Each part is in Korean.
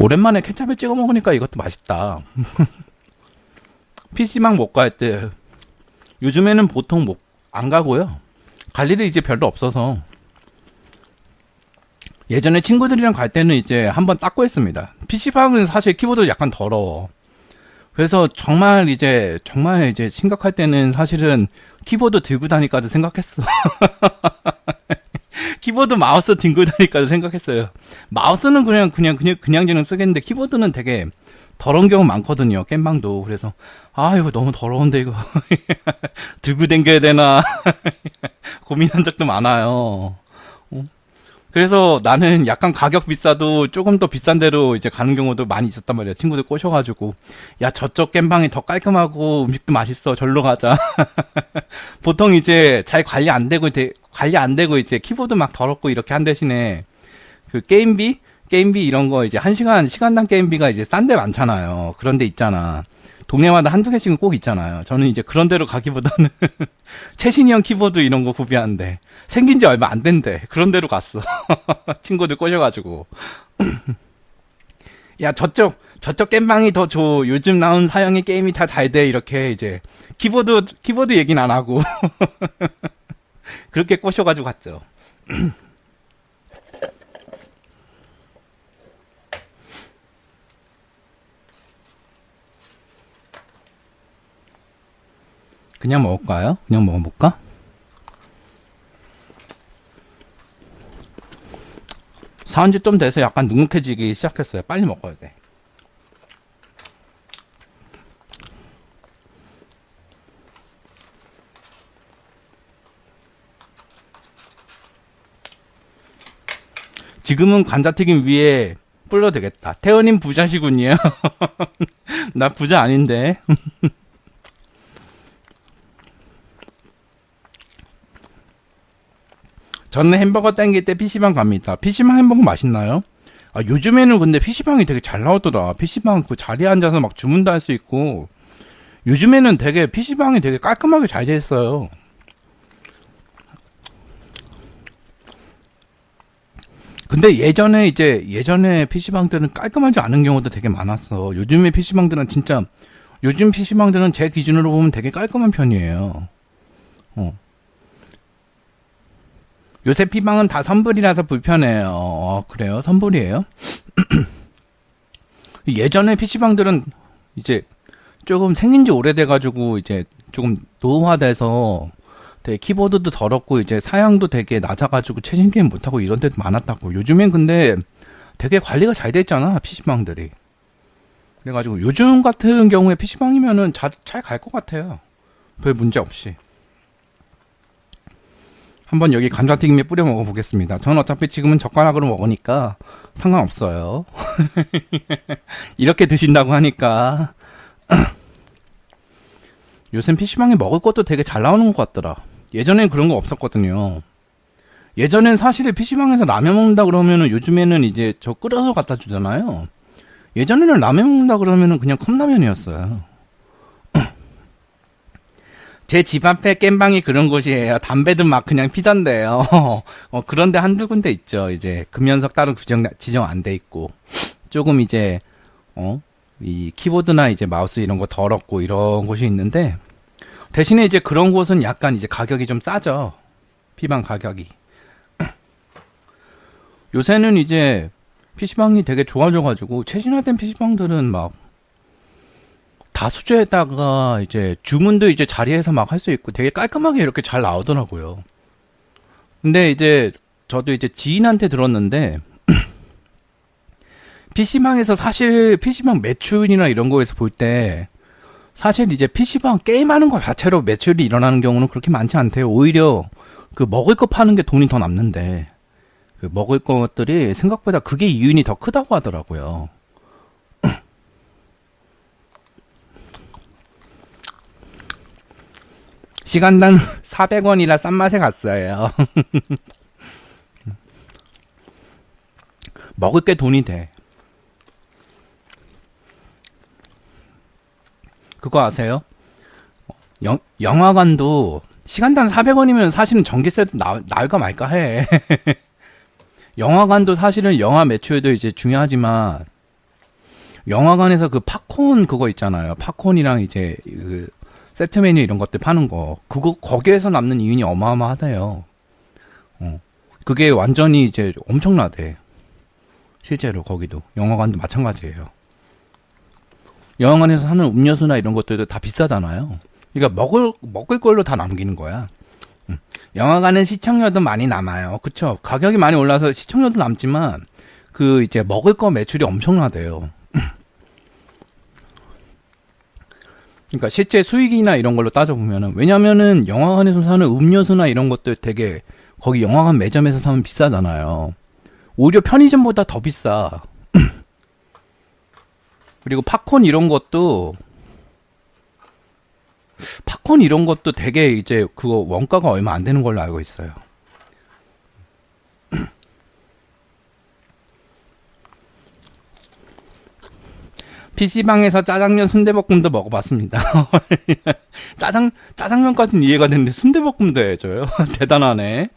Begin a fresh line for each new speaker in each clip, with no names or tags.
오랜만에 케찹에 찍어 먹으니까 이것도 맛있다. p c 방못 갈때 요즘에는 보통 못, 안 가고요. 갈 일이 이제 별로 없어서 예전에 친구들이랑 갈 때는 이제 한번 닦고 했습니다. PC방은 사실 키보드 약간 더러워. 그래서 정말 이제 정말 이제 심각할 때는 사실은 키보드 들고 다니까도 생각했어. 키보드 마우스 뒹굴 다니까 생각했어요. 마우스는 그냥 그냥 그냥 그냥 저냥 쓰겠는데 키보드는 되게 더러운 경우 많거든요. 깻방도 그래서 아 이거 너무 더러운데 이거 들고 댕겨야 되나 고민한 적도 많아요. 그래서 나는 약간 가격 비싸도 조금 더 비싼 데로 이제 가는 경우도 많이 있었단 말이야. 친구들 꼬셔가지고 야 저쪽 겜방이 더 깔끔하고 음식도 맛있어. 절로 가자. 보통 이제 잘 관리 안 되고 데, 관리 안 되고 이제 키보드 막 더럽고 이렇게 한 대신에 그 게임비 게임비 이런 거 이제 한 시간 시간당 게임비가 이제 싼 데 많잖아요. 그런데 있잖아. 동네마다 한두 개씩은 꼭 있잖아요. 저는 이제 그런 데로 가기보다는 최신형 키보드 이런 거 구비하는데 생긴 지 얼마 안 된대. 그런 데로 갔어. 친구들 꼬셔가지고. 야 저쪽 저쪽 겜방이 더 좋. 요즘 나온 사양의 게임이 다 잘 돼. 이렇게 이제 키보드 키보드 얘기는 안 하고 그렇게 꼬셔가지고 갔죠. 그냥 먹을까요? 그냥 먹어볼까? 사온 지좀 돼서 약간 눅눅해지기 시작했어요. 빨리 먹어야 돼. 지금은 감자튀김 위에 불러 되겠다. 태연님 부자시군요. 나 부자 아닌데. 저는 햄버거 땡길 때 PC방 갑니다. PC방 햄버거 맛있나요? 아, 요즘에는 근데 PC방이 되게 잘 나오더라. PC방 그 자리에 앉아서 막 주문도 할 수 있고. 요즘에는 되게 PC방이 되게 깔끔하게 잘 돼 있어요. 근데 예전에 이제 예전에 PC방 들은 깔끔하지 않은 경우도 되게 많았어. 요즘에 PC방들은 진짜 요즘 PC방들은 제 기준으로 보면 되게 깔끔한 편이에요. 어. 요새 피방은 다 선불이라서 불편해요. 어, 그래요? 선불이에요? 예전에 PC방들은 이제 조금 생긴 지 오래돼가지고 이제 조금 노화돼서 후 되게 키보드도 더럽고 이제 사양도 되게 낮아가지고 최신 게임 못하고 이런 데도 많았다고. 요즘엔 근데 되게 관리가 잘 됐잖아, PC방들이. 그래가지고 요즘 같은 경우에 PC방이면은 잘 갈 것 같아요. 별 문제 없이. 한번 여기 감자튀김에 뿌려 먹어보겠습니다. 저는 어차피 지금은 젓가락으로 먹으니까 상관없어요. 이렇게 드신다고 하니까. 요새 PC방에 먹을 것도 되게 잘 나오는 것 같더라. 예전엔 그런 거 없었거든요. 예전엔 사실 PC방에서 라면 먹는다 그러면은 요즘에는 이제 저 끓여서 갖다 주잖아요. 예전에는 라면 먹는다 그러면은 그냥 컵라면이었어요. 제집 앞에 깻방이 그런 곳이에요. 담배도 막 그냥 피던데요. 어, 그런데 한두 군데 있죠. 이제 금연석 따로 규정, 지정 안 돼 있고. 조금 이제, 어, 이 키보드나 이제 마우스 이런 거 더럽고 이런 곳이 있는데, 대신에 이제 그런 곳은 약간 이제 가격이 좀 싸죠. 피방 가격이. 요새는 이제 PC방이 되게 좋아져가지고, 최신화된 PC방들은 막 다수제에다가 이제 주문도 이제 자리에서 막 할 수 있고 되게 깔끔하게 이렇게 잘 나오더라고요. 근데 이제 저도 이제 지인한테 들었는데 PC방에서 사실 PC방 매출이나 이런 거에서 볼 때 사실 이제 PC방 게임하는 것 자체로 매출이 일어나는 경우는 그렇게 많지 않대요. 오히려 그 먹을 거 파는 게 돈이 더 남는데 그 먹을 것들이 생각보다 그게 이윤이 더 크다고 하더라고요. 시간당 400원이라 싼 맛에 갔어요. 먹을 게 돈이 돼. 그거 아세요? 영, 영화관도 시간당 400원이면 사실은 전기세도 나, 나을까 말까 해. 영화관도 사실은 영화 매출도 이제 중요하지만 영화관에서 그 팝콘 그거 있잖아요. 팝콘이랑 이제 그 세트 메뉴 이런 것들 파는 거 그거 거기에서 남는 이윤이 어마어마하대요. 어. 그게 완전히 이제 엄청나대. 실제로 거기도 영화관도 마찬가지예요. 영화관에서 하는 음료수나 이런 것들도 다 비싸잖아요. 그러니까 먹을 먹을 걸로 다 남기는 거야. 음. 영화관은 시청료도 많이 남아요. 그쵸? 가격이 많이 올라서 시청료도 남지만 그 이제 먹을 거 매출이 엄청나대요. 그러니까 실제 수익이나 이런 걸로 따져보면은 왜냐면은 영화관에서 사는 음료수나 이런 것들 되게 거기 영화관 매점에서 사면 비싸잖아요. 오히려 편의점보다 더 비싸. 그리고 팝콘 이런 것도 팝콘 이런 것도 되게 이제 그거 원가가 얼마 안 되는 걸로 알고 있어요. PC방에서 짜장면 순대볶음도 먹어봤습니다. 짜장, 짜장면까지는 이해가 되는데 순대볶음도 해줘요. 대단하네.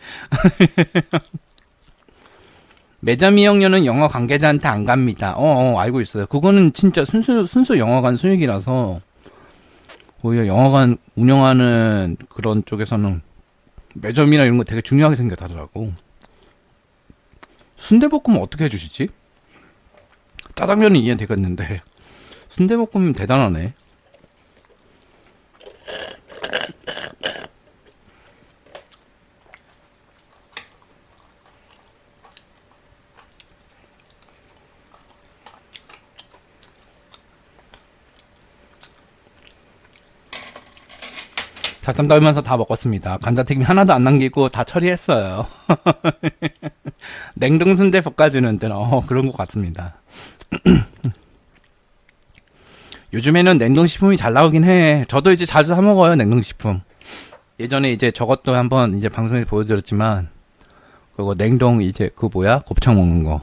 매점이 형료는 영어 관계자한테 안 갑니다. 어, 어, 알고 있어요. 그거는 진짜 순수, 순수 영화관 수익이라서, 오히려 영화관 운영하는 그런 쪽에서는 매점이나 이런 거 되게 중요하게 생각하더라고. 순대볶음 어떻게 해주시지? 짜장면은 이해 되겠는데. 순대볶음면 대단하네. 작장 떨면서 다 먹었습니다. 감자튀김 하나도 안 남기고 다 처리했어요. 냉동 순대 볶아주는 데는 어, 그런 것 같습니다. 요즘에는 냉동식품이 잘 나오긴 해. 저도 이제 자주 사 먹어요 냉동식품. 예전에 이제 저것도 한번 이제 방송에서 보여드렸지만 그거 냉동 이제 그 뭐야 곱창 먹는 거.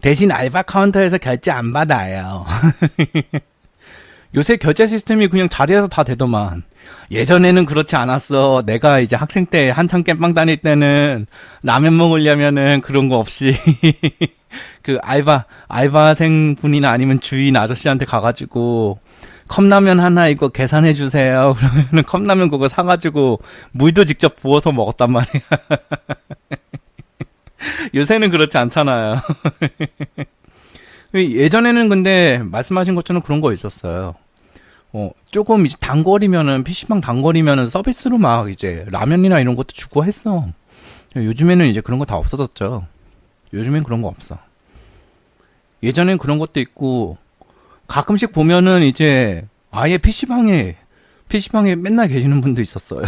대신 알바 카운터에서 결제 안 받아요. 요새 결제 시스템이 그냥 자리에서 다 되더만. 예전에는 그렇지 않았어. 내가 이제 학생 때 한창 깻빵 다닐 때는 라면 먹으려면은 그런 거 없이 그 알바 알바생 분이나 아니면 주인 아저씨한테 가가지고 컵라면 하나 이거 계산해 주세요. 그러면은 컵라면 그거 사가지고 물도 직접 부어서 먹었단 말이야. 요새는 그렇지 않잖아요. 예전에는 근데 말씀하신 것처럼 그런 거 있었어요. 어, 조금 이제 단거리면은, PC방 단거리면은 서비스로 막 이제 라면이나 이런 것도 주고 했어. 요즘에는 이제 그런 거 다 없어졌죠. 요즘엔 그런 거 없어. 예전엔 그런 것도 있고, 가끔씩 보면은 이제 아예 PC방에, PC방에 맨날 계시는 분도 있었어요.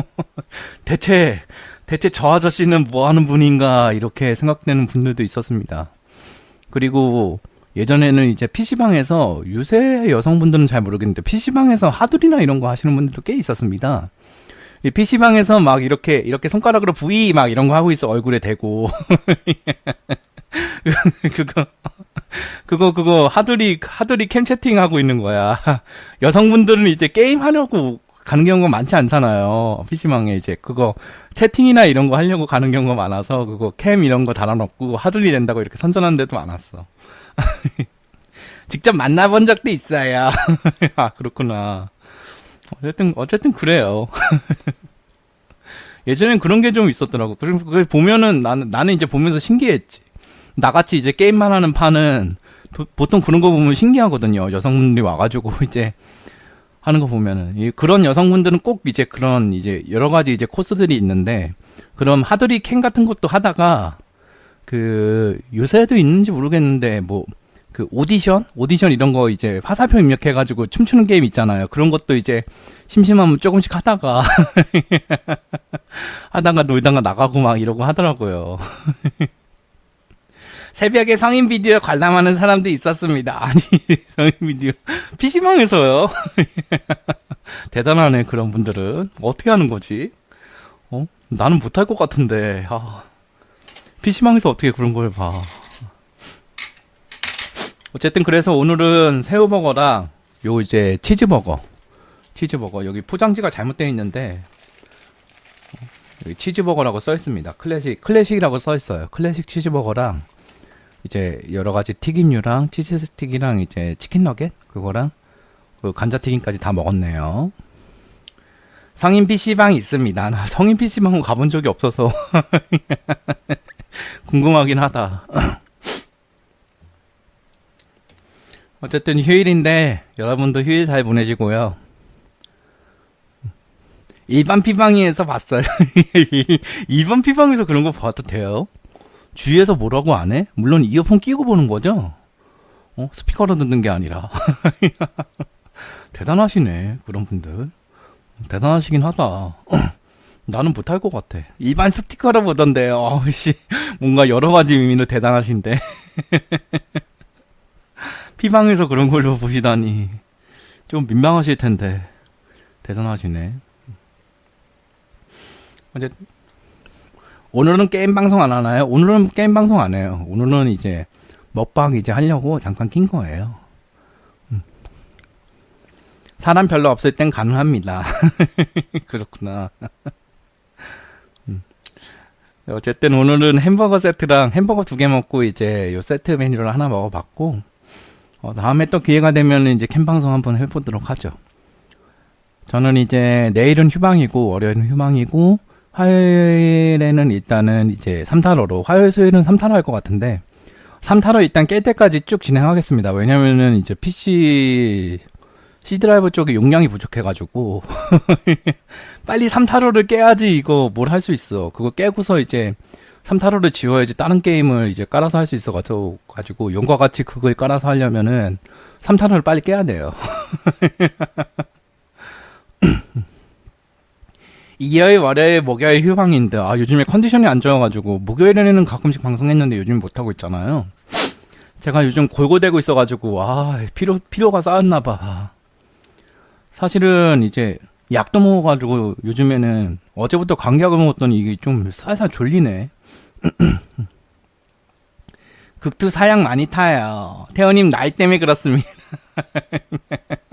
대체, 대체 저 아저씨는 뭐 하는 분인가, 이렇게 생각되는 분들도 있었습니다. 그리고 예전에는 이제 PC방에서 유세 여성분들은 잘 모르겠는데 PC방에서 하두리나 이런 거 하시는 분들도 꽤 있었습니다. PC방에서 막 이렇게 이렇게 손가락으로 V 막 이런 거 하고 있어 얼굴에 대고 그거 그거 그거 하두리 하두리 캠 채팅 하고 있는 거야. 여성분들은 이제 게임 하려고 가는 경우가 많지 않잖아요. PC방에 이제 그거 채팅이나 이런 거 하려고 가는 경우가 많아서 그거 캠 이런 거 달아놓고 하둘리 된다고 이렇게 선전하는 데도 많았어. 직접 만나본 적도 있어요. 아, 그렇구나. 어쨌든, 어쨌든 그래요. 예전엔 그런 게 좀 있었더라고. 그리고 그걸 보면은 나는, 나는 이제 보면서 신기했지. 나같이 이제 게임만 하는 판은 도, 보통 그런 거 보면 신기하거든요. 여성분들이 와가지고 이제 하는 거 보면은 이 그런 여성분들은 꼭 이제 그런 이제 여러 가지 이제 코스들이 있는데 그럼 하드리 캔 같은 것도 하다가 그 요새도 있는지 모르겠는데 뭐 그 오디션 오디션 이런 거 이제 화살표 입력해가지고 춤추는 게임 있잖아요 그런 것도 이제 심심하면 조금씩 하다가 하다가 놀다가 나가고 막 이러고 하더라고요. 새벽에 성인 비디오 관람하는 사람도 있었습니다. 아니, 성인 비디오. PC방에서요. 대단하네, 그런 분들은. 어떻게 하는 거지? 어? 나는 못할 것 같은데. 아. PC방에서 어떻게 그런 걸 봐. 어쨌든 그래서 오늘은 새우버거랑 요 이제 치즈버거. 치즈버거. 여기 포장지가 잘못되어 있는데 어, 여기 치즈버거라고 써 있습니다. 클래식, 클래식이라고 써 있어요. 클래식 치즈버거랑 이제 여러 가지 튀김류랑 치즈 스틱이랑 이제 치킨 너겟 그거랑 그 감자 튀김까지 다 먹었네요. 성인 PC방 있습니다. 나 성인 PC방은 가본 적이 없어서 궁금하긴 하다. 어쨌든 휴일인데 여러분도 휴일 잘 보내시고요. 일반 피방에서 봤어요. 일반 피방에서 그런 거 봐도 돼요? 주위에서 뭐라고 안 해? 물론 이어폰 끼고 보는 거죠. 어? 스피커로 듣는 게 아니라. 대단하시네, 그런 분들. 대단하시긴 하다. 나는 못할 것 같아. 일반 스티커로 보던데, 어씨 뭔가 여러 가지 의미로 대단하신데. 피방에서 그런 걸로 보시다니. 좀 민망하실 텐데. 대단하시네. 어제 오늘은 게임 방송 안 하나요? 오늘은 게임 방송 안 해요. 오늘은 이제 먹방 이제 하려고 잠깐 낀 거예요. 음. 사람 별로 없을 땐 가능합니다. 그렇구나. 음. 어쨌든 오늘은 햄버거 세트랑 햄버거 두 개 먹고 이제 요 세트 메뉴를 하나 먹어봤고 어, 다음에 또 기회가 되면 이제 캠 방송 한번 해보도록 하죠. 저는 이제 내일은 휴방이고 월요일은 휴방이고 화요일에는 일단은 이제 3타로로 화요일 수요일은 3타로 할 것 같은데 3타로 일단 깰 때까지 쭉 진행하겠습니다. 왜냐면은 이제 PC C 드라이브 쪽에 용량이 부족해가지고 빨리 3타로를 깨야지 이거 뭘 할 수 있어. 그거 깨고서 이제 3타로를 지워야지 다른 게임을 이제 깔아서 할 수 있어 가지고 용과 같이 그걸 깔아서 하려면은 3타로를 빨리 깨야 돼요. 일요일, 월요일, 목요일 휴방인데 아 요즘에 컨디션이 안 좋아가지고 목요일에는 가끔씩 방송했는데 요즘 못 하고 있잖아요. 제가 요즘 골고대고 있어가지고 아 피로 피로가 쌓였나봐. 사실은 이제 약도 먹어가지고 요즘에는 어제부터 감기약을 먹었더니 이게 좀 살살 졸리네. 극투 사양 많이 타요. 태호님 나이 때문에 그렇습니다.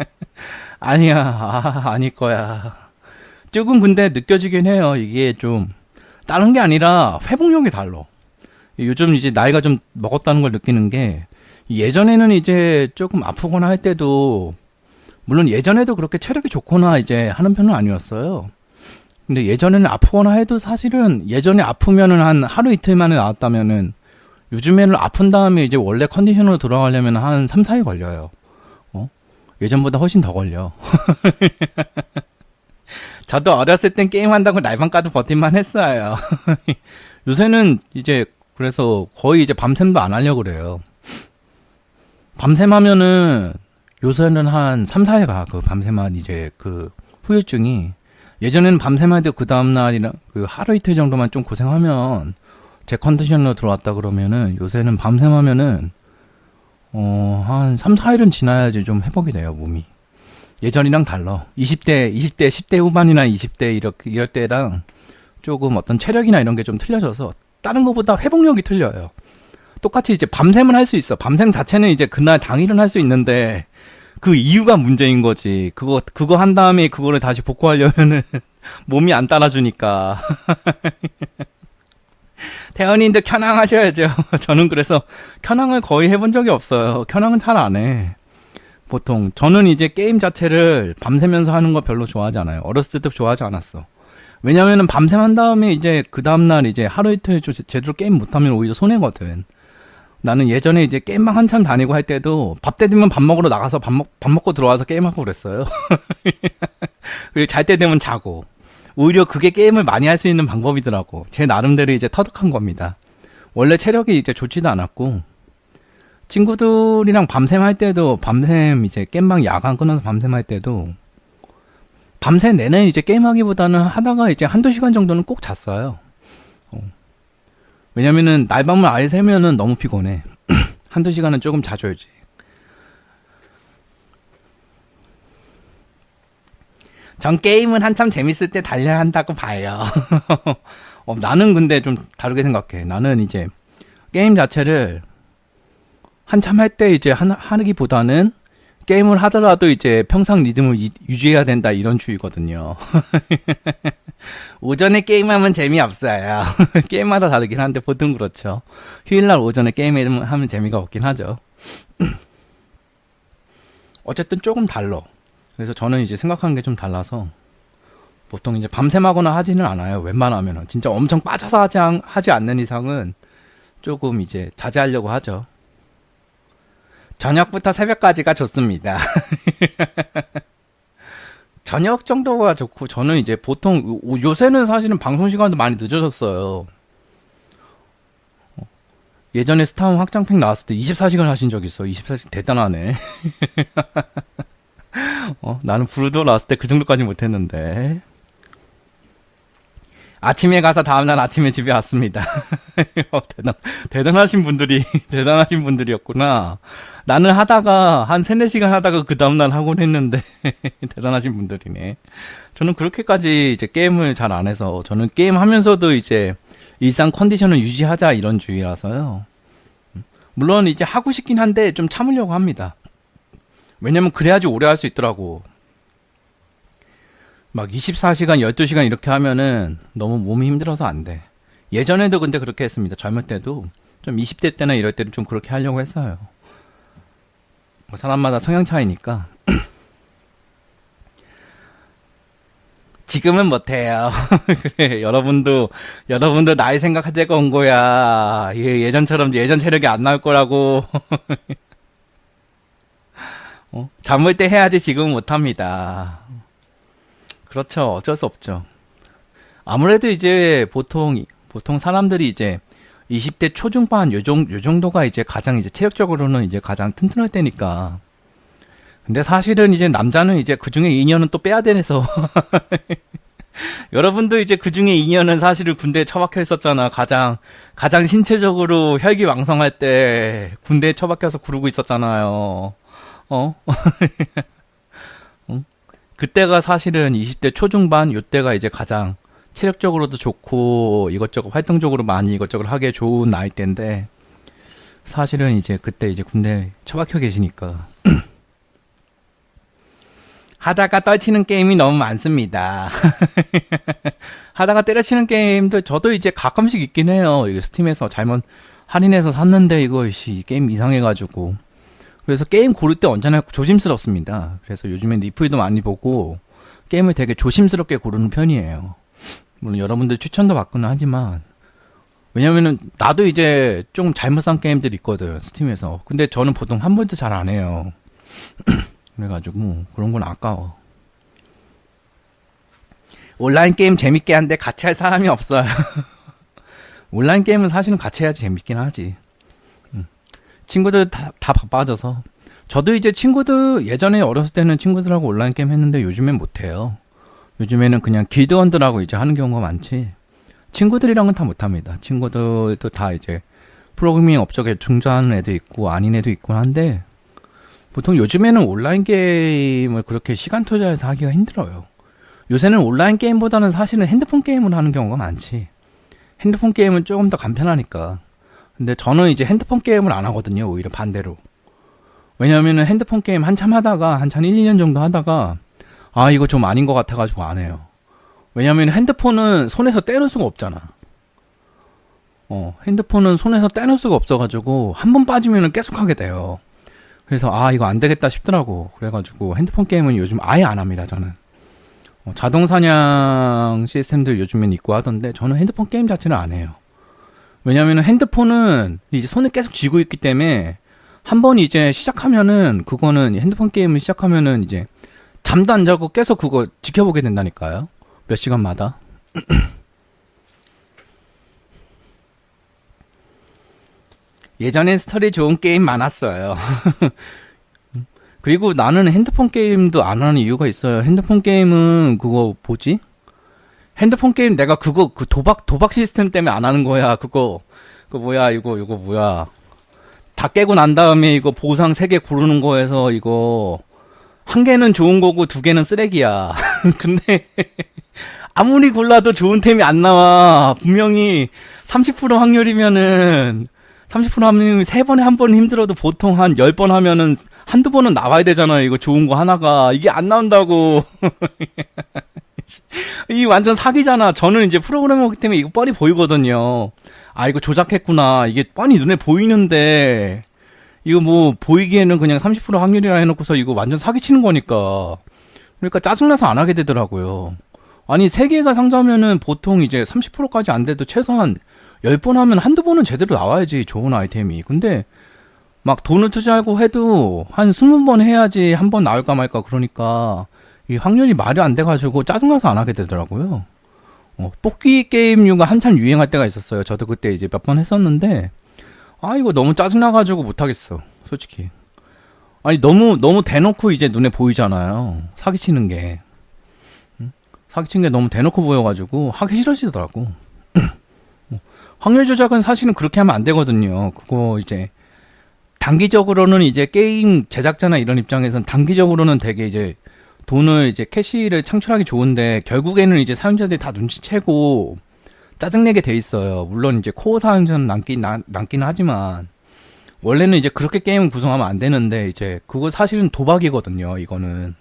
아니야, 아, 아닐 거야. 조금 근데 느껴지긴 해요. 이게 좀 다른 게 아니라 회복력이 달러 요즘 이제 나이가 좀 먹었다는 걸 느끼는 게 예전에는 이제 조금 아프거나 할 때도 물론 예전에도 그렇게 체력이 좋거나 이제 하는 편은 아니었어요. 근데 예전에는 아프거나 해도 사실은 예전에 아프면은 한 하루 이틀 만에 나왔다면은 요즘에는 아픈 다음에 이제 원래 컨디션으로 돌아가려면 한 3, 4일 걸려요. 어? 예전보다 훨씬 더 걸려. 저도 어렸을 땐 게임한다고 날밤 까도 버틴만 했어요. 요새는 이제 그래서 거의 이제 밤샘도 안 하려고 그래요. 밤샘 하면은 요새는 한 3, 4일 가, 그 밤샘한 이제 그 후유증이. 예전에는 밤샘 해도 그 다음날이나 그 하루 이틀 정도만 좀 고생하면 제 컨디션으로 들어왔다 그러면은 요새는 밤샘 하면은 어, 한 3, 4일은 지나야지 좀 회복이 돼요, 몸이. 예전이랑 달라. 20대, 20대, 10대 후반이나 20대 이렇게 이럴 때랑 조금 어떤 체력이나 이런 게 좀 틀려져서 다른 것보다 회복력이 틀려요. 똑같이 이제 밤샘은 할 수 있어. 밤샘 자체는 이제 그날 당일은 할 수 있는데 그 이유가 문제인 거지. 그거 그거 한 다음에 그거를 다시 복구하려면은 몸이 안 따라주니까. 대원님들 켜낭 하셔야죠. 저는 그래서 켜낭을 거의 해본 적이 없어요. 켜낭은 잘 안 해. 보통 저는 이제 게임 자체를 밤새면서 하는 거 별로 좋아하지 않아요. 어렸을 때도 좋아하지 않았어. 왜냐면은 밤샘 한 다음에 이제 그 다음날 이제 하루 이틀 제대로 게임 못하면 오히려 손해거든. 나는 예전에 이제 게임방 한참 다니고 할 때도 밥 때 되면 밥 먹으러 나가서 밥, 먹, 밥 먹고 들어와서 게임하고 그랬어요. 그리고 잘 때 되면 자고. 오히려 그게 게임을 많이 할 수 있는 방법이더라고. 제 나름대로 이제 터득한 겁니다. 원래 체력이 이제 좋지도 않았고, 친구들이랑 밤샘 할 때도 밤샘 이제 게임방 야간 끊어서 밤샘 할 때도 밤샘 내내 이제 게임하기보다는 하다가 이제 한두 시간 정도는 꼭 잤어요. 어. 왜냐면은 날밤을 아예 새면은 너무 피곤해. 한두 시간은 조금 자줘야지. 전 게임은 한참 재밌을 때 달려야 한다고 봐요. 어, 나는 근데 좀 다르게 생각해. 나는 이제 게임 자체를 한참 할 때 이제 하, 하기보다는 게임을 하더라도 이제 평상 리듬을 유지해야 된다 이런 주의거든요. 오전에 게임하면 재미없어요. 게임마다 다르긴 한데 보통 그렇죠. 휴일날 오전에 게임하면 재미가 없긴 하죠. 어쨌든 조금 달러 그래서 저는 이제 생각하는 게 좀 달라서 보통 이제 밤샘하거나 하지는 않아요. 웬만하면은 진짜 엄청 빠져서 하지, 않, 하지 않는 이상은 조금 이제 자제하려고 하죠. 저녁부터 새벽까지가 좋습니다. 저녁 정도가 좋고 저는 이제 보통 요새는 사실은 방송 시간도 많이 늦어졌어요. 어, 예전에 스타운 확장팩 나왔을 때 24시간 하신 적 있어. 24시간 대단하네. 어, 나는 브루더 나왔을 때 그 정도까지 못했는데. 아침에 가서 다음날 아침에 집에 왔습니다. 어, 대단, 대단하신 분들이, 대단하신 분들이었구나. 나는 하다가, 한 3, 4시간 하다가 그 다음날 하곤 했는데, 대단하신 분들이네. 저는 그렇게까지 이제 게임을 잘 안 해서, 저는 게임 하면서도 이제 일상 컨디션을 유지하자 이런 주의라서요. 물론 이제 하고 싶긴 한데 좀 참으려고 합니다. 왜냐면 그래야지 오래 할 수 있더라고. 막 24시간, 12시간 이렇게 하면은 너무 몸이 힘들어서 안 돼. 예전에도 근데 그렇게 했습니다. 젊을 때도. 좀 20대 때나 이럴 때는 좀 그렇게 하려고 했어요. 뭐 사람마다 성향 차이니까. 지금은 못해요. 그래, 여러분도, 여러분도 나이 생각할 때가 온 거야. 예, 예전처럼 예전 체력이 안 나올 거라고. 어? 잠을 때 해야지 지금은 못합니다. 그렇죠. 어쩔 수 없죠. 아무래도 이제 보통 보통 사람들이 이제 20대 초중반 요정 요 정도가 이제 가장 이제 체력적으로는 이제 가장 튼튼할 때니까. 근데 사실은 이제 남자는 이제 그 중에 2년은 또 빼야 되서 여러분도 이제 그 중에 2년은 사실은 군대에 처박혀 있었잖아. 가장 가장 신체적으로 혈기 왕성할 때 군대에 처박혀서 구르고 있었잖아요. 어? 그때가 사실은 20대 초중반 요때가 이제 가장 체력적으로도 좋고 이것저것 활동적으로 많이 이것저것 하기에 좋은 나이 대인데 사실은 이제 그때 이제 군대 처박혀 계시니까 하다가 떨치는 게임이 너무 많습니다. 하다가 때려치는 게임도 저도 이제 가끔씩 있긴 해요. 스팀에서 잘못 할인해서 샀는데 이거 이 게임 이상해가지고 그래서 게임 고를 때 언제나 조심스럽습니다. 그래서 요즘에 리플도 많이 보고 게임을 되게 조심스럽게 고르는 편이에요. 물론 여러분들 추천도 받거나 하지만 왜냐면은 나도 이제 좀 잘못 산 게임들 있거든 스팀에서. 근데 저는 보통 한 번도 잘 안 해요. 그래가지고 그런 건 아까워. 온라인 게임 재밌게 한데 같이 할 사람이 없어요. 온라인 게임은 사실은 같이 해야지 재밌긴 하지. 친구들 다, 다 바빠져서. 저도 이제 친구들, 예전에 어렸을 때는 친구들하고 온라인 게임 했는데 요즘엔 못해요. 요즘에는 그냥 길드원들하고 이제 하는 경우가 많지. 친구들이랑은 다 못합니다. 친구들도 다 이제 프로그래밍 업적에 종사하는 애도 있고 아닌 애도 있고 한데 보통 요즘에는 온라인 게임을 그렇게 시간 투자해서 하기가 힘들어요. 요새는 온라인 게임보다는 사실은 핸드폰 게임을 하는 경우가 많지. 핸드폰 게임은 조금 더 간편하니까. 근데 저는 이제 핸드폰 게임을 안 하거든요. 오히려 반대로. 왜냐면은 핸드폰 게임 한참 하다가 한참 1, 2년 정도 하다가 아, 이거 좀 아닌 것 같아 가지고 안 해요. 왜냐면 핸드폰은 손에서 떼놓을 수가 없잖아. 어, 핸드폰은 손에서 떼놓을 수가 없어 가지고 한 번 빠지면은 계속 하게 돼요. 그래서 아, 이거 안 되겠다 싶더라고. 그래 가지고 핸드폰 게임은 요즘 아예 안 합니다, 저는. 어, 자동 사냥 시스템들 요즘엔 있고 하던데 저는 핸드폰 게임 자체는 안 해요. 왜냐하면 핸드폰은 이제 손에 계속 쥐고 있기 때문에 한번 이제 시작하면은 그거는 핸드폰 게임을 시작하면은 이제 잠도 안 자고 계속 그거 지켜보게 된다니까요. 몇 시간마다. 예전엔 스토리 좋은 게임 많았어요. 그리고 나는 핸드폰 게임도 안 하는 이유가 있어요. 핸드폰 게임은 그거 뭐지? 핸드폰 게임 내가 그거 그 도박 도박 시스템 때문에 안 하는 거야. 그거 그 뭐야 이거 이거 뭐야. 다 깨고 난 다음에 이거 보상 세 개 고르는 거에서 이거 한 개는 좋은 거고 두 개는 쓰레기야. 근데 아무리 골라도 좋은 템이 안 나와. 분명히 30% 확률이면은 30% 하면 세 번에 한 번 힘들어도 보통 한 10번 하면은 한두 번은 나와야 되잖아요. 이거 좋은 거 하나가. 이게 안 나온다고. 이 완전 사기잖아. 저는 이제 프로그래머기 때문에 이거 뻔히 보이거든요. 아, 이거 조작했구나. 이게 뻔히 눈에 보이는데, 이거 뭐, 보이기에는 그냥 30% 확률이라 해놓고서 이거 완전 사기치는 거니까. 그러니까 짜증나서 안 하게 되더라고요. 아니, 3개가 상자면은 보통 이제 30%까지 안 돼도 최소한 10번 하면 한두 번은 제대로 나와야지 좋은 아이템이. 근데, 막 돈을 투자하고 해도 한 20번 해야지 한 번 나올까 말까 그러니까 이 확률이 말이 안 돼가지고 짜증나서 안 하게 되더라고요. 어, 뽑기 게임류가 한참 유행할 때가 있었어요. 저도 그때 이제 몇 번 했었는데, 아, 이거 너무 짜증나가지고 못하겠어. 솔직히. 아니, 너무, 너무 대놓고 이제 눈에 보이잖아요. 사기치는 게. 사기치는게 너무 대놓고 보여가지고 하기 싫어지더라고. 어, 확률 조작은 사실은 그렇게 하면 안 되거든요. 그거 이제, 단기적으로는 이제 게임 제작자나 이런 입장에서는 단기적으로는 되게 이제 돈을 이제 캐시를 창출하기 좋은데 결국에는 이제 사용자들이 다 눈치채고 짜증내게 돼 있어요. 물론 이제 코어 사용자는 남긴 남, 남긴 하지만 원래는 이제 그렇게 게임을 구성하면 안 되는데 이제 그거 사실은 도박이거든요. 이거는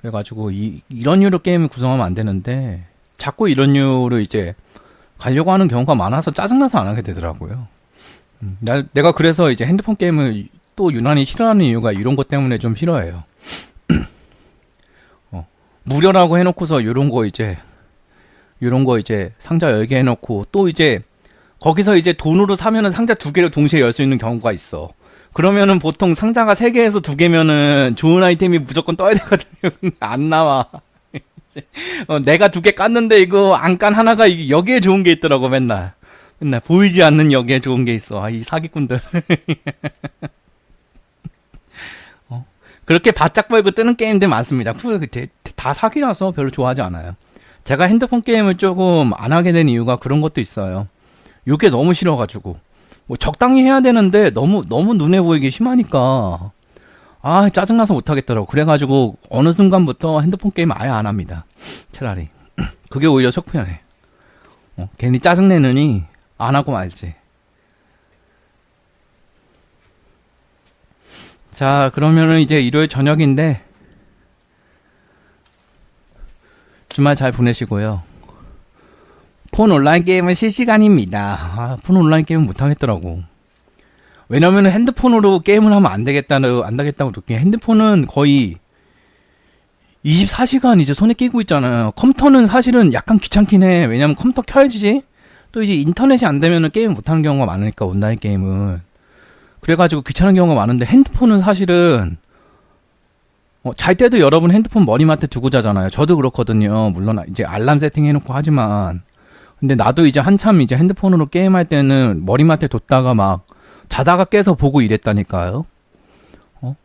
그래가지고 이 이런 유로 게임을 구성하면 안 되는데 자꾸 이런 유로 이제 가려고 하는 경우가 많아서 짜증나서 안 하게 되더라고요. 나, 음, 내가 그래서 이제 핸드폰 게임을 또 유난히 싫어하는 이유가 이런 것 때문에 좀 싫어해요. 무료라고 해놓고서 요런 거 이제 요런 거 이제 상자 열게 해놓고 또 이제 거기서 이제 돈으로 사면은 상자 두 개를 동시에 열 수 있는 경우가 있어. 그러면은 보통 상자가 세 개에서 두 개면은 좋은 아이템이 무조건 떠야 되거든. 요안 나와. 어, 내가 두 개 깠는데 이거 안 깐 하나가 여기에 좋은 게 있더라고 맨날. 맨날 보이지 않는 여기에 좋은 게 있어. 아, 이 사기꾼들. 어, 그렇게 바짝 벌고 뜨는 게임들 많습니다. 푸, 대, 다 사기라서 별로 좋아하지 않아요. 제가 핸드폰 게임을 조금 안 하게 된 이유가 그런 것도 있어요. 요게 너무 싫어가지고. 뭐 적당히 해야 되는데 너무, 너무 눈에 보이기 심하니까. 아, 짜증나서 못하겠더라고. 그래가지고 어느 순간부터 핸드폰 게임 아예 안 합니다. 차라리. 그게 오히려 속편해. 어, 괜히 짜증내느니 안 하고 말지. 자, 그러면은 이제 일요일 저녁인데 주말 잘 보내시고요. 폰 온라인 게임은 실시간입니다. 아, 폰 온라인 게임 은못 하겠더라고. 왜냐면 핸드폰으로 게임을 하면 안 되겠다는 안 되겠다고 느끼는 핸드폰은 거의 24시간 이제 손에 끼고 있잖아요. 컴퓨터는 사실은 약간 귀찮긴 해. 왜냐면 컴퓨터 켜야지. 또 이제 인터넷이 안 되면은 게임 못 하는 경우가 많으니까 온라인 게임은 그래 가지고 귀찮은 경우가 많은데 핸드폰은 사실은 어, 잘 때도 여러분 핸드폰 머리맡에 두고 자잖아요. 저도 그렇거든요. 물론 이제 알람 세팅 해놓고 하지만. 근데 나도 이제 한참 이제 핸드폰으로 게임할 때는 머리맡에 뒀다가 막 자다가 깨서 보고 이랬다니까요. 어?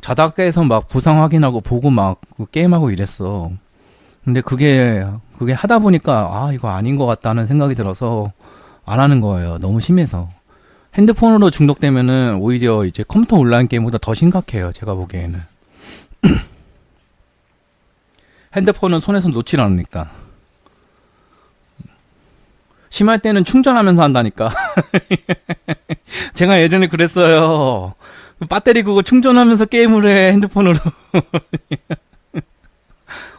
자다가 깨서 막 부상 확인하고 보고 막 그 게임하고 이랬어. 근데 그게, 그게 하다 보니까 아, 이거 아닌 것 같다는 생각이 들어서 안 하는 거예요. 너무 심해서. 핸드폰으로 중독되면은 오히려 이제 컴퓨터 온라인 게임보다 더 심각해요. 제가 보기에는. 핸드폰은 손에서 놓지 않으니까. 심할 때는 충전하면서 한다니까. 제가 예전에 그랬어요. 배터리 그거 충전하면서 게임을 해, 핸드폰으로.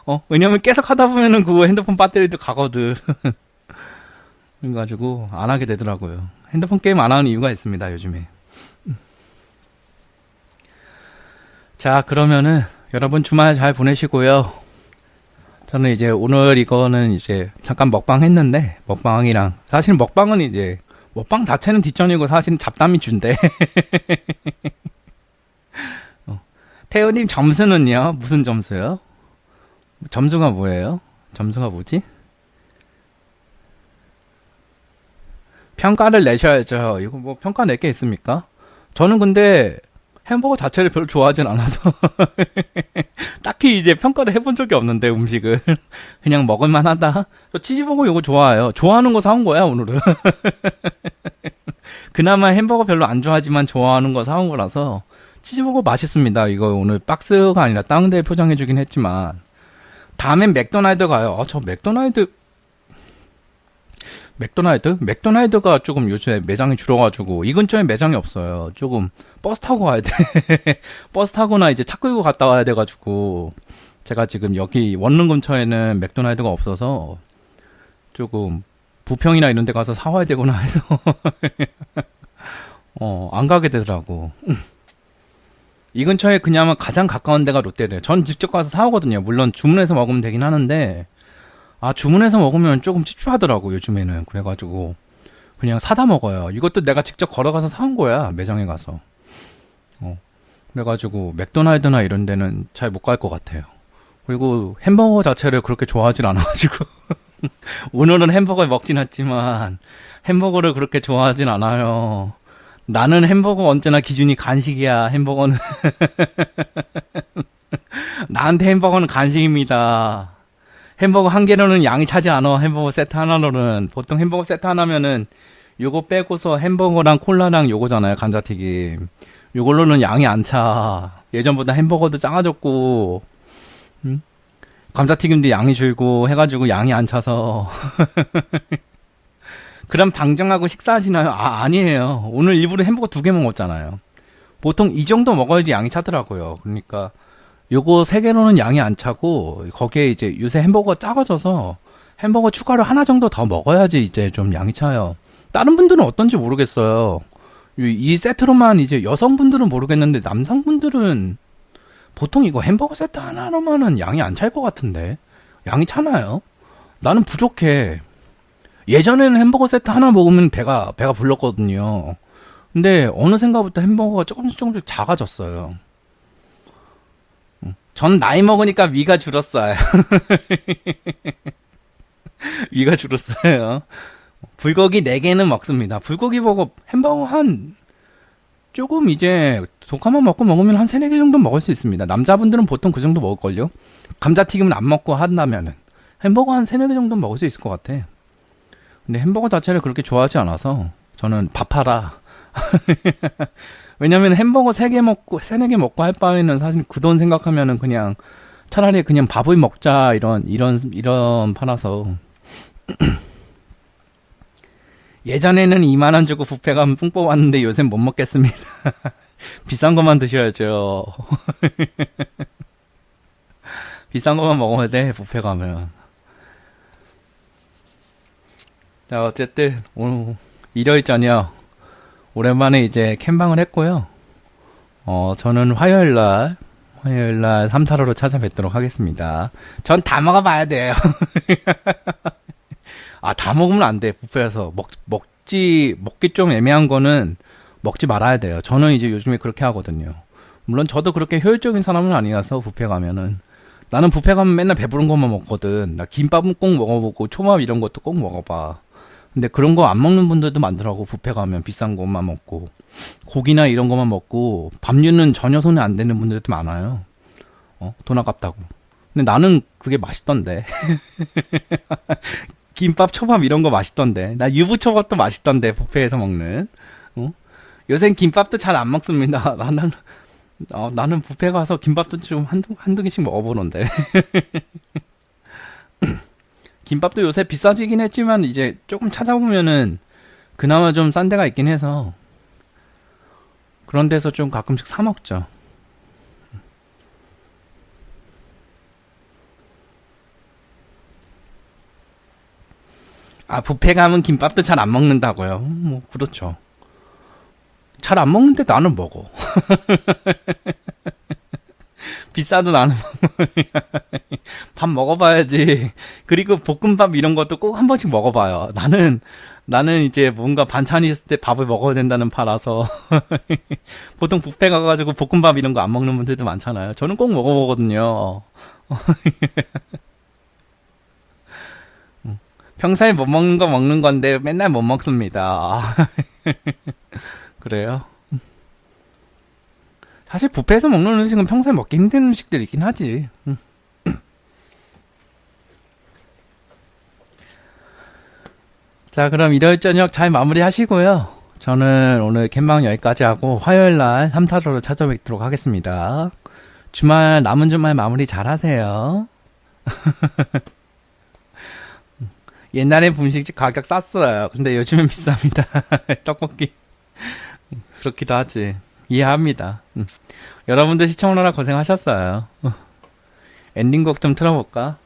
어, 왜냐면 계속 하다 보면은 그거 핸드폰 배터리도 가거든. 그래가지고 안 하게 되더라고요. 핸드폰 게임 안 하는 이유가 있습니다, 요즘에. 자, 그러면은 여러분 주말 잘 보내시고요. 저는 이제 오늘 이거는 이제 잠깐 먹방 했는데 먹방이랑 사실 먹방은 이제 먹방 자체는 뒷전이고 사실 은 잡담이 준대 어. 태우님 점수는요? 무슨 점수요? 점수가 뭐예요? 점수가 뭐지? 평가를 내셔야죠. 이거 뭐 평가 낼 게 있습니까? 저는 근데 햄버거 자체를 별로 좋아하진 않아서 딱히 이제 평가를 해본 적이 없는데 음식을 그냥 먹을만하다. 저 치즈버거 이거 좋아해요. 좋아하는 거 사온 거야 오늘은. 그나마 햄버거 별로 안 좋아하지만 좋아하는 거 사온 거라서 치즈버거 맛있습니다. 이거 오늘 박스가 아니라 다운데 포장해주긴 했지만 다음엔 맥도날드 가요. 아, 저 맥도날드 맥도날드? 맥도날드가 조금 요즘에 매장이 줄어가지고 이 근처에 매장이 없어요. 조금 버스 타고 가야 돼. 버스 타거나 이제 차 끌고 갔다 와야 돼가지고 제가 지금 여기 원룸 근처에는 맥도날드가 없어서 조금 부평이나 이런 데 가서 사와야 되거나 해서 어, 안 가게 되더라고. 이 근처에 그냥 가장 가까운 데가 롯데래요. 전 직접 가서 사오거든요. 물론 주문해서 먹으면 되긴 하는데 아 주문해서 먹으면 조금 찝찝하더라고 요즘에는 그래가지고 그냥 사다 먹어요. 이것도 내가 직접 걸어가서 사온 거야 매장에 가서. 어. 그래가지고 맥도날드나 이런 데는 잘 못 갈 것 같아요. 그리고 햄버거 자체를 그렇게 좋아하진 않아가지고 오늘은 햄버거 먹진 않지만 햄버거를 그렇게 좋아하진 않아요. 나는 햄버거 언제나 기준이 간식이야. 햄버거는 나한테 햄버거는 간식입니다. 햄버거 한 개로는 양이 차지 않아. 햄버거 세트 하나로는 보통 햄버거 세트 하나면은 요거 빼고서 햄버거랑 콜라랑 요거잖아요. 감자튀김. 요걸로는 양이 안 차. 예전보다 햄버거도 작아졌고, 음? 감자튀김도 양이 줄고 해가지고 양이 안 차서. 그럼 당장 하고 식사하시나요? 아, 아니에요. 오늘 일부러 햄버거 두 개 먹었잖아요. 보통 이 정도 먹어야지 양이 차더라고요. 그러니까 요거 세 개로는 양이 안 차고 거기에 이제 요새 햄버거 작아져서 햄버거 추가로 하나 정도 더 먹어야지 이제 좀 양이 차요. 다른 분들은 어떤지 모르겠어요. 이 세트로만 이제 여성분들은 모르겠는데 남성분들은 보통 이거 햄버거 세트 하나로만은 양이 안 찰 것 같은데 양이 차나요? 나는 부족해. 예전에는 햄버거 세트 하나 먹으면 배가 배가 불렀거든요. 근데 어느 생각부터 햄버거가 조금씩 조금씩 작아졌어요. 전 나이 먹으니까 위가 줄었어요. 위가 줄었어요. 불고기 4개는 먹습니다. 불고기 버거 햄버거 한 조금 이제 독한만 먹고 먹으면 한 3, 4개 정도 먹을 수 있습니다. 남자분들은 보통 그 정도 먹을걸요? 감자튀김은 안 먹고 한다면은 햄버거 한 3, 4개 정도 먹을 수 있을 것 같아. 근데 햄버거 자체를 그렇게 좋아하지 않아서 저는 밥하라. 왜냐면 햄버거 세 개 먹고 세네 개 먹고 할 바에는 사실 그 돈 생각하면은 그냥 차라리 그냥 밥을 먹자 이런 이런 이런 팔아서 예전에는 2만 원 주고 부페 가면 뿡 뽑았는데 요새 못 먹겠습니다. 비싼 것만 드셔야죠. 비싼 것만 먹어야 돼부페 가면. 자 어쨌든 오늘 일요일 뭐, 저녁 오랜만에 이제 캠방을 했고요. 어, 저는 화요일 날, 화요일 날 3타로로 찾아뵙도록 하겠습니다. 전 다 먹어봐야 돼요. 아, 다 먹으면 안 돼. 부페에서. 먹, 먹지, 먹기 좀 애매한 거는 먹지 말아야 돼요. 저는 이제 요즘에 그렇게 하거든요. 물론 저도 그렇게 효율적인 사람은 아니어서 부페 가면은. 나는 부페 가면 맨날 배부른 것만 먹거든. 나 김밥은 꼭 먹어보고 초밥 이런 것도 꼭 먹어봐. 근데 그런 거 안 먹는 분들도 많더라고. 뷔페 가면 비싼 것만 먹고 고기나 이런 것만 먹고 밥류는 전혀 손에 안대는 분들도 많아요. 어, 돈 아깝다고. 근데 나는 그게 맛있던데. 김밥, 초밥 이런 거 맛있던데. 나 유부초밥도 맛있던데 뷔페에서 먹는. 어? 요새 김밥도 잘 안 먹습니다. 나는 어, 나는 뷔페 가서 김밥도 좀 한두 한두 개씩 먹어보는데. 김밥도 요새 비싸지긴 했지만 이제 조금 찾아보면은 그나마 좀 싼 데가 있긴 해서 그런 데서 좀 가끔씩 사 먹죠. 아, 부페 가면 김밥도 잘 안 먹는다고요. 뭐 그렇죠. 잘 안 먹는데 나는 먹어. 비싸도나는밥 먹어봐야지. 그리고 볶음밥 이런 것도 꼭 한 번씩 먹어봐요. 나는 나는 이제 뭔가 반찬이 있을 때 밥을 먹어야 된다는 파라서 보통 뷔페 가가지고 볶음밥 이런 거 안 먹는 분들도 많잖아요. 저는 꼭 먹어보거든요. 음. 평소에 못 먹는 거 먹는 건데 맨날 못 먹습니다. 그래요? 사실 뷔페에서 먹는 음식은 평소에 먹기 힘든 음식들이 있긴 하지. 음. 자, 그럼 일요일 저녁 잘 마무리 하시고요. 저는 오늘 캠방 여기까지 하고 화요일 날 3타로로 찾아뵙도록 하겠습니다. 주말 남은 주말 마무리 잘 하세요. 옛날에 분식집 가격 쌌어요. 근데 요즘은 비쌉니다. 떡볶이. 음, 그렇기도 하지. 이해합니다. 음. 여러분들 시청하느라 고생하셨어요. 어. 엔딩곡 좀 틀어볼까?